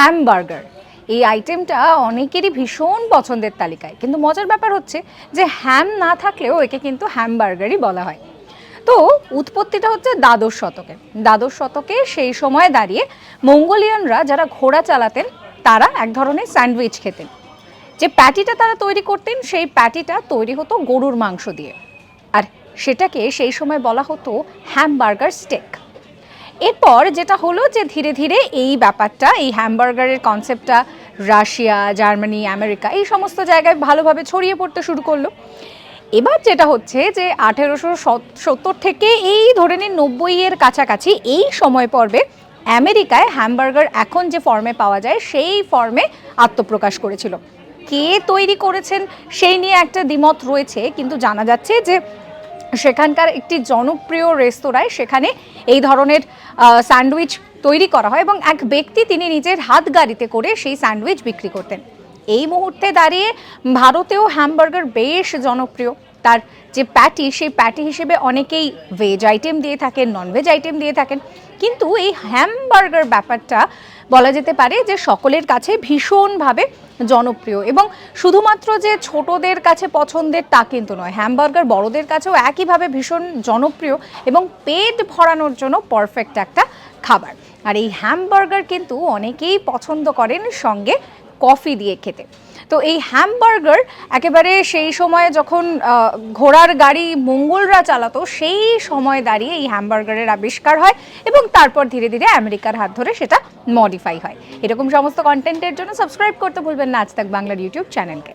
Hamburger. এই আইটেমটা অনেকেরই ভীষণ পছন্দের তালিকায়। কিন্তু মজার ব্যাপার হচ্ছে যে হ্যাম না থাকলেও একে কিন্তু হ্যামবার্গারই বলা হয়। তো উৎপত্তিটা হচ্ছে দ্বাদশ শতকে। দ্বাদশ শতকে সেই সময় দাঁড়িয়ে মঙ্গোলিয়ানরা যারা ঘোড়া চালাতেন, তারা এক ধরনের স্যান্ডউইচ খেতেন। যে প্যাটিটা তারা তৈরি করতেন, সেই প্যাটিটা তৈরি হতো গরুর মাংস দিয়ে। আর সেটাকে সেই সময় বলা হতো হ্যামবার্গার স্টেক। এরপর যেটা হলো যে ধীরে ধীরে এই ব্যাপারটা, এই হ্যামবার্গারের কনসেপ্টটা রাশিয়া, জার্মানি, আমেরিকা, এই সমস্ত জায়গায় ভালোভাবে ছড়িয়ে পড়তে শুরু করল। এবার যেটা হচ্ছে যে আঠেরোশো সত্তর থেকে এই ধরে নিন নব্বই এর কাছাকাছি এই সময় পর্বে আমেরিকায় হ্যামবার্গার এখন যে ফর্মে পাওয়া যায় সেই ফর্মে আত্মপ্রকাশ করেছিল। কে তৈরি করেছেন সেই নিয়ে একটা দ্বিমত রয়েছে, কিন্তু জানা যাচ্ছে যে সেখানকার একটি জনপ্রিয় রেস্তোরাঁয় সেখানে এই ধরনের স্যান্ডউইচ তৈরি করা হয় এবং এক ব্যক্তি তিনি নিজের হাত গাড়িতে করে সেই স্যান্ডউইচ বিক্রি করতেন। এই মুহূর্তে দাঁড়িয়ে ভারতেও হ্যামবার্গার বেশ জনপ্রিয়। তার যে প্যাটি, সেই প্যাটি হিসেবে অনেকেই ভেজ আইটেম দিয়ে থাকেন ননভেজ আইটেম দিয়ে থাকেন। কিন্তু এই হ্যামবার্গার ব্যাপারটা বলা যেতে পারে যে সকলের কাছে ভীষণভাবে জনপ্রিয়। এবং শুধুমাত্র যে ছোটদের কাছে পছন্দের তা কিন্তু নয় হ্যামবার্গার বড়দের কাছেও একইভাবে ভীষণ জনপ্রিয় এবং পেট ভরানোর জন্য পারফেক্ট একটা খাবার। আর এই হ্যামবার্গার কিন্তু অনেকেই পছন্দ করেন সঙ্গে কফি দিয়ে খেতে। তো এই হ্যামবার্গার একেবারে সেই সময়ে যখন ঘোড়ার গাড়ি মঙ্গলরা চালাতো, সেই সময় দাঁড়িয়ে এই হ্যামবার্গারের আবিষ্কার হয় এবং তারপর ধীরে ধীরে আমেরিকার হাত ধরে সেটা মডিফাই হয়। এরকম সমস্ত কন্টেন্টের জন্য সাবস্ক্রাইব করতে ভুলবেন না। আজ তাক বাংলার ইউটিউব চ্যানেলকে